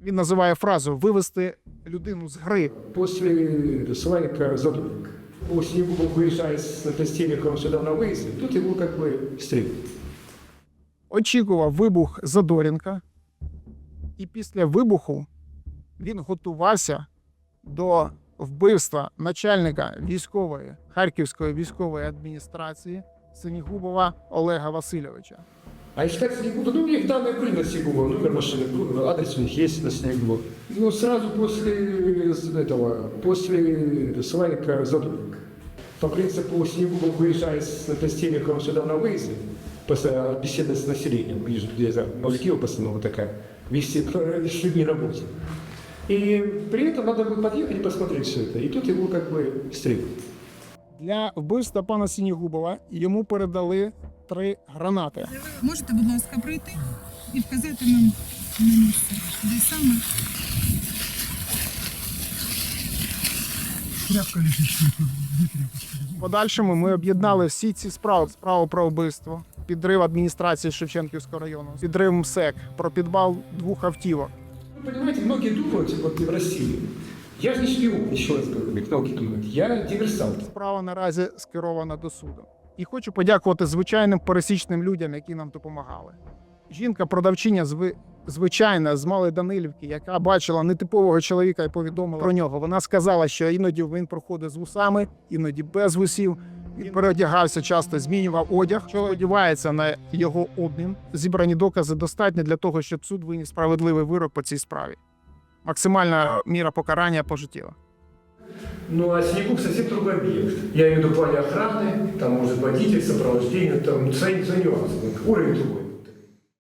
Він називає фразу вивести людину з гри. После Славика Задорника. После него он выезжает с Тестельником сюда на выезд, тут его как бы стрелят. очікував вибух Задорінка, і після вибуху він готувався до вбивства начальника військової Харківської військової адміністрації Синігубова Олега Васильовича. А искать Снегуба, ну, у них данные были на Снегуба, номер машины, был, адрес у них есть на Снегуба. Ну, сразу после этого, после Славика Задорника. По принципу, Снегуба выезжает с Тестельником сюда на выезд, после беседы с населением, вижу, где за Мужикива постанова такая, вести с людьми работе. И при этом надо будет подъехать и посмотреть все это. И тут его как бы стрелят. Для вбивства пана Синігубова йому передали три гранати. Можете, будь ласка, прийти і вказати нам на місце, де саме. В подальшому ми об'єднали всі ці справи: справу про вбивство, підрив адміністрації Шевченківського району, підрив МСЕК, про підвал двох автівок. Понимаете, многие думают, вот в России, я же не шпион, еще раз говорю, многие думают, я диверсант. Справа наразі скерована до суду. І хочу подякувати звичайним пересічним людям, які нам допомагали. Жінка, продавчиня зви... звичайна з Малої Данилівки, яка бачила нетипового чоловіка і повідомила про нього. Вона сказала, що іноді він проходить з вусами, іноді без вусів. Він переодягався часто, змінював одяг. Що сподівається на його обмін. Зібрані докази достатні для того, щоб суд виніс справедливий вирок по цій справі. Максимальна міра покарання пожиттєва. Ну а Снегук совсем другой объект. Я имею в виду в плане охраны, там может водитель, сопровождение, там за, за нюансы, уровень другой.